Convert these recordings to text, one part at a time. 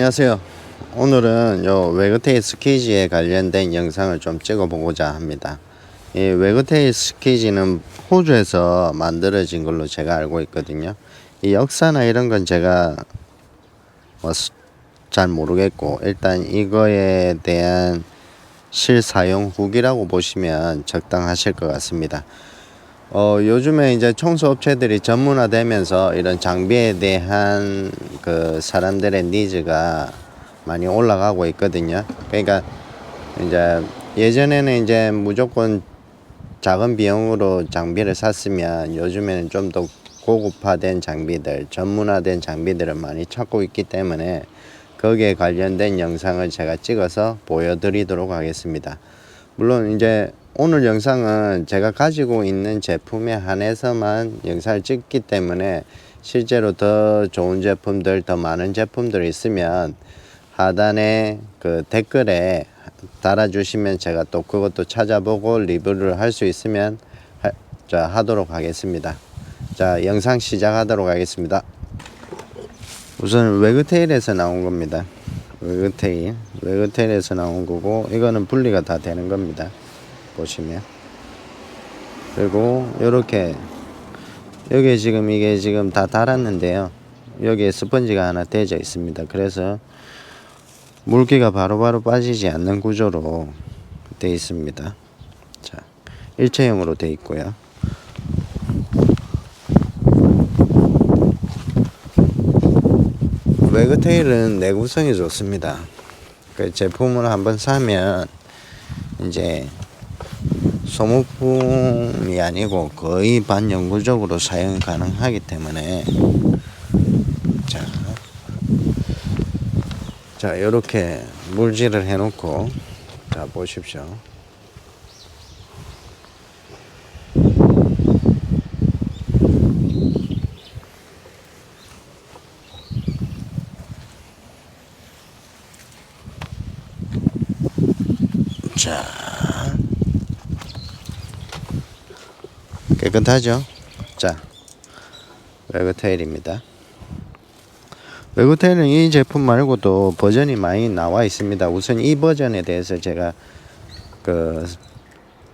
안녕하세요. 오늘은 요 웨그테일 스키지에 관련된 영상을 좀 찍어 보고자 합니다. 이 웨그테일 스키지는 호주에서 만들어진 걸로 제가 알고 있거든요. 이 역사나 이런 건 제가 뭐 잘 모르겠고 일단 이거에 대한 실사용 후기라고 보시면 적당하실 것 같습니다. 어, 요즘에 이제 청소업체들이 전문화되면서 이런 장비에 대한 그 사람들의 니즈가 많이 올라가고 있거든요. 그러니까 이제 예전에는 이제 무조건 작은 비용으로 장비를 샀으면 요즘에는 좀 더 고급화된 장비들, 전문화된 장비들을 많이 찾고 있기 때문에 거기에 관련된 영상을 제가 찍어서 보여드리도록 하겠습니다. 물론 이제 오늘 영상은 제가 가지고 있는 제품에 한해서만 영상을 찍기 때문에 실제로 더 좋은 제품들, 더 많은 제품들이 있으면 하단에 그 댓글에 달아주시면 제가 또 그것도 찾아보고 리뷰를 할 수 있으면 하, 자, 하도록 하겠습니다. 자, 영상 시작하도록 하겠습니다. 우선 웨그테일에서 나온 겁니다. 웨그테일, 웨그테일에서 나온 거고 이거는 분리가 다 되는 겁니다. 보시면 그리고 이렇게 여기 지금 이게 지금 다 달았는데요. 여기에 스펀지가 하나 대져 있습니다. 그래서 물기가 바로 바로 빠지지 않는 구조로 되어 있습니다. 자, 일체형으로 되어 있고요. 웨그테일은 내구성이 좋습니다. 그 제품을 한번 사면 이제 소모품이 아니고 거의 반영구적으로 사용이 가능하기 때문에. 자, 자 이렇게 물질을 해놓고 자 보십시오. 자 깨끗하죠? 자 웨그테일입니다. 웨그테일은 이 제품 말고도 버전이 많이 나와 있습니다. 우선 이 버전에 대해서 제가 그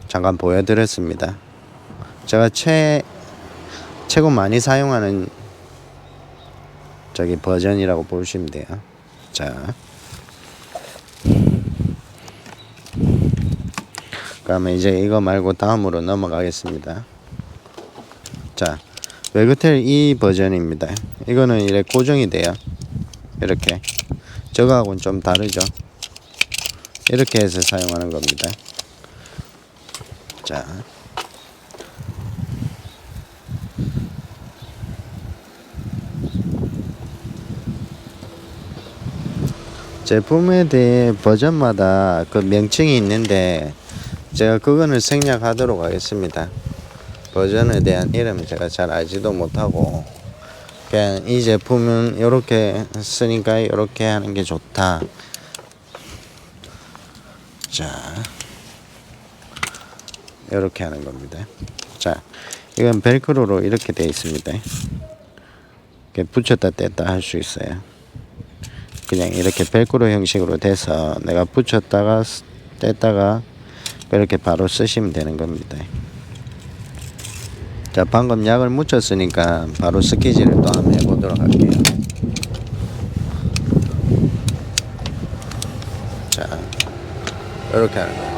잠깐 보여드렸습니다. 제가 최 최고 많이 사용하는 저기 버전이라고 보시면 돼요. 자. 그러면 이제 이거 말고 다음으로 넘어가겠습니다. 자, 웨그텔 이 버전입니다. 이거는 이렇게 고정이 돼요. 이렇게. 저거하고는 좀 다르죠. 이렇게 해서 사용하는 겁니다. 자. 제품에 대해 버전마다 그 명칭이 있는데 제가 그거는 생략하도록 하겠습니다. 버전에 대한 이름 제가 잘 알지도 못하고 그냥 이 제품은 이렇게 쓰니까 이렇게 하는 게 좋다. 자, 이렇게 하는 겁니다. 자, 이건 벨크로로 이렇게 되어 있습니다. 이렇게 붙였다 뗐다 할 수 있어요. 그냥 이렇게 벨크로 형식으로 돼서 내가 붙였다가 뗐다가 이렇게 바로 쓰시면 되는 겁니다. 자, 방금 약을 묻혔으니까 바로 스키지를 또 한번 해보도록 할게요. 자, 이렇게 하는 거예요.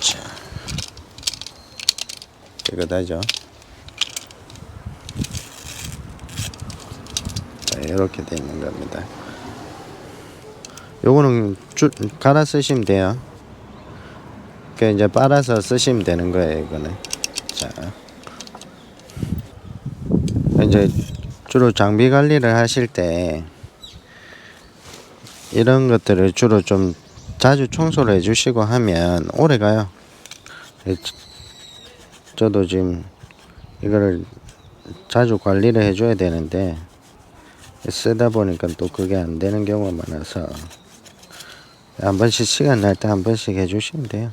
자, 깨끗하죠? 이렇게 돼 있는 겁니다. 요거는 쭉 갈아 쓰시면 돼요. 그 이제 빨아서 쓰시면 되는 거예요, 이거는. 자. 이제 주로 장비 관리를 하실 때 이런 것들을 주로 좀 자주 청소를 해주시고 하면 오래 가요. 저도 지금 이거를 자주 관리를 해줘야 되는데 쓰다 보니까 또 그게 안 되는 경우가 많아서 한 번씩 시간 날 때 한 번씩 해주시면 돼요.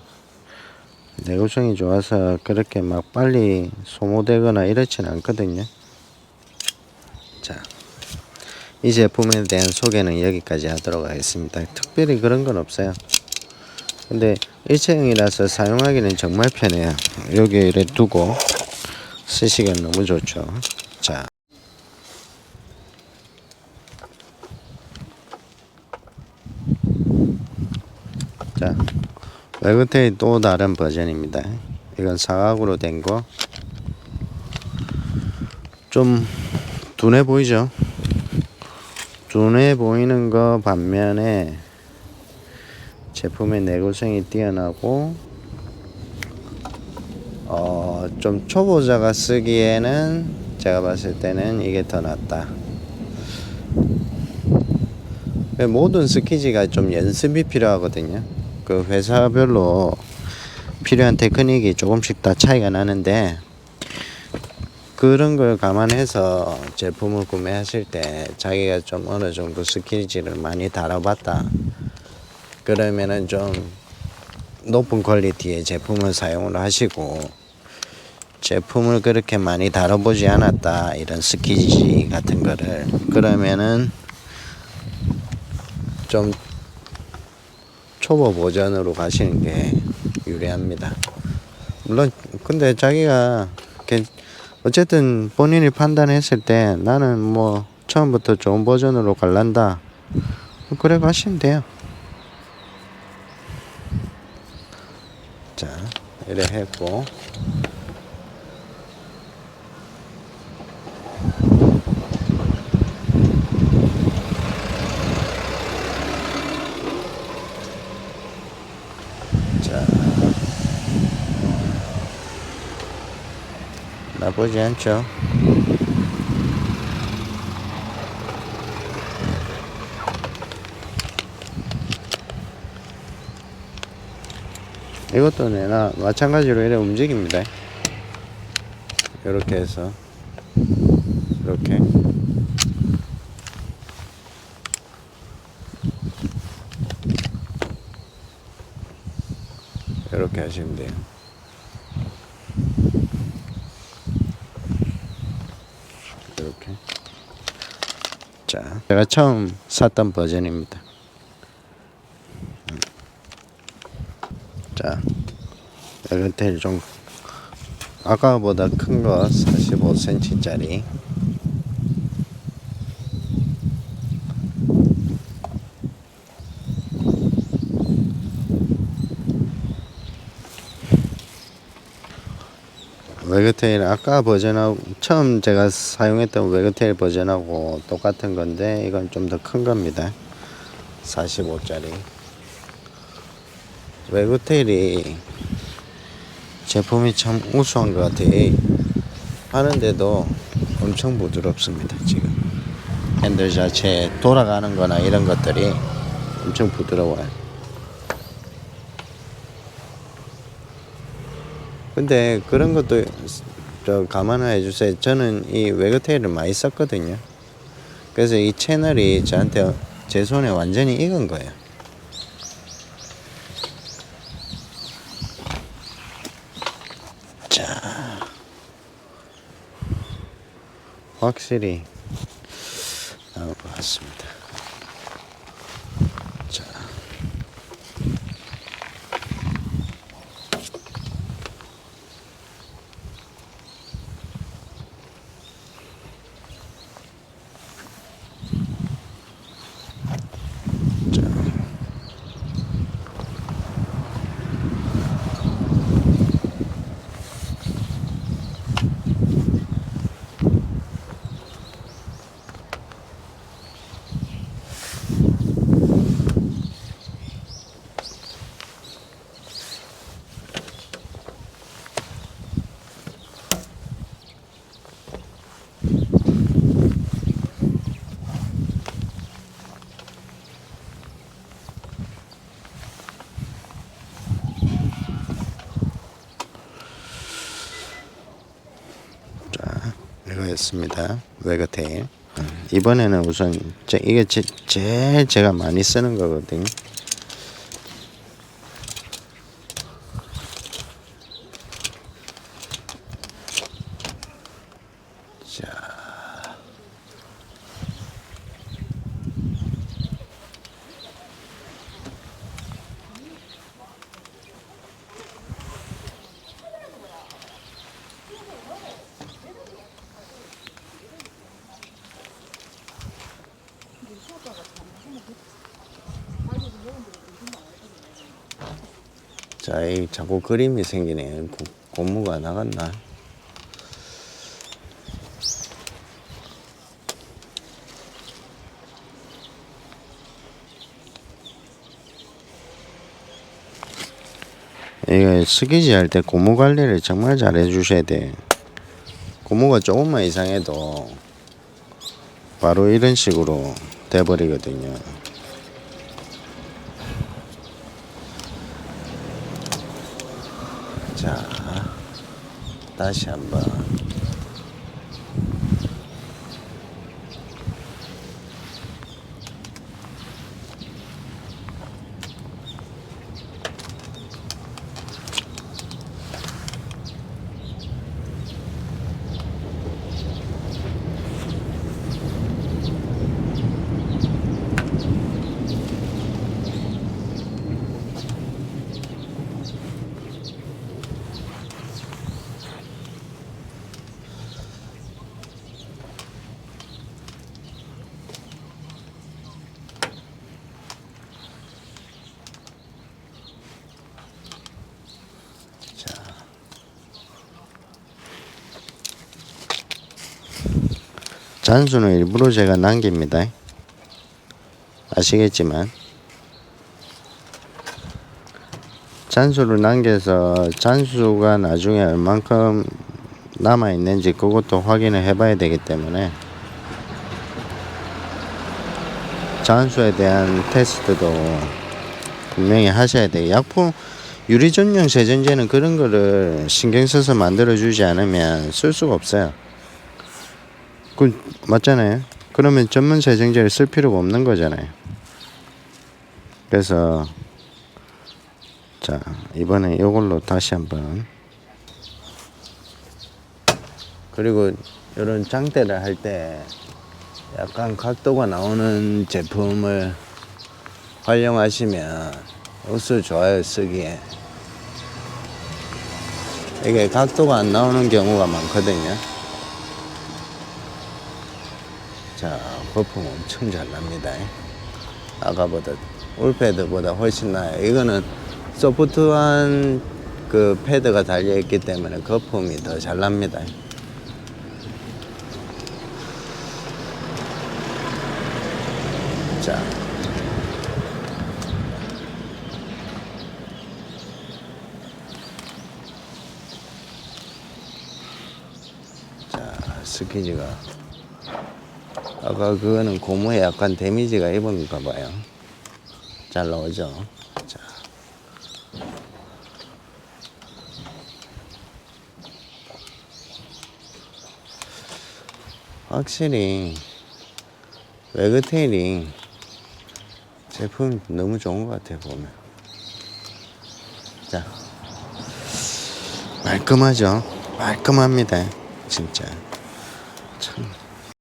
내구성이 좋아서 그렇게 막 빨리 소모되거나 이렇진 않거든요. 자, 이 제품에 대한 소개는 여기까지 하도록 하겠습니다. 특별히 그런 건 없어요. 근데 일체형이라서 사용하기는 정말 편해요. 여기 이렇게 두고 쓰시기엔 너무 좋죠. 자. 자, 웨그테이 또 다른 버전입니다. 이건 사각으로 된 거. 좀 둔해 보이죠? 둔해 보이는 거 반면에 제품의 내구성이 뛰어나고 어, 좀 초보자가 쓰기에는 제가 봤을 때는 이게 더 낫다. 모든 스키지가 좀 연습이 필요하거든요. 그 회사별로 필요한 테크닉이 조금씩 다 차이가 나는데 그런 걸 감안해서 제품을 구매하실 때 자기가 좀 어느 정도 스키지를 많이 다뤄봤다. 그러면은 좀 높은 퀄리티의 제품을 사용을 하시고 제품을 그렇게 많이 다뤄보지 않았다 이런 스키지 같은 거를 그러면은 좀 초보 버전으로 가시는 게 유리합니다. 물론 근데 자기가 괜- 어쨌든 본인이 판단했을 때 나는 뭐 처음부터 좋은 버전으로 갈란다 그래 가시면 돼요. 자, 이래 했고 자, 나쁘지 않죠? 이것도 내나 마찬가지로 이래 움직입니다. 이렇게 해서 이렇게 이렇게 하시면 돼요. 이렇게 자 제가 처음 샀던 버전입니다. 자, 에르텔 좀 아까보다 큰 거 45cm짜리. 웨그테일 아까 버전하고 처음 제가 사용했던 웨그테일 버전하고 똑같은 건데 이건 좀 더 큰 겁니다. 45짜리. 웨그테일이 제품이 참 우수한 것 같아요. 하는데도 엄청 부드럽습니다. 지금 핸들 자체 돌아가는 거나 이런 것들이 엄청 부드러워요. 근데 그런 것도 저 감안해 주세요. 저는 이 웨그테일을 많이 썼거든요. 그래서 이 채널이 저한테 제 손에 완전히 익은 거예요. 자, 확실히 나올 것 같습니다. 자, 자. 이거였습니다. 웨거테일. 이번에는 우선 제, 이게 제, 제일 제가 많이 쓰는 거거든요. 자, 이 자꾸 그림이 생기네. 고, 고무가 나갔나? 이거 스키지 할 때 고무 관리를 정말 잘 해주셔야 돼. 고무가 조금만 이상해도 바로 이런 식으로 돼버리거든요. 자, 다시 한번. 잔수는 일부러 제가 남깁니다. 아시겠지만 잔수를 남겨서 잔수가 나중에 얼만큼 남아 있는지 그것도 확인을 해봐야 되기 때문에 잔수에 대한 테스트도 분명히 하셔야 돼요. 약품 유리 전용 세정제는 그런 거를 신경 써서 만들어 주지 않으면 쓸 수가 없어요. 그 맞잖아요. 그러면 전문 세정제를 쓸 필요가 없는 거잖아요. 그래서 자 이번에 이걸로 다시 한번 그리고 이런 장대를 할 때 약간 각도가 나오는 제품을 활용하시면 옷을 좋아요 쓰기에 이게 각도가 안 나오는 경우가 많거든요. 자, 거품 엄청 잘 납니다. 아까보다 올패드보다 훨씬 나요. 이거는 소프트한 그 패드가 달려 있기 때문에 거품이 더 잘 납니다. 자. 자, 스키즈가 아까 그거는 고무에 약간 데미지가 입은가 봐요. 잘 나오죠? 자. 확실히 외그테일이 제품 너무 좋은 것 같아요 보면 자 말끔하죠 말끔합니다 진짜 참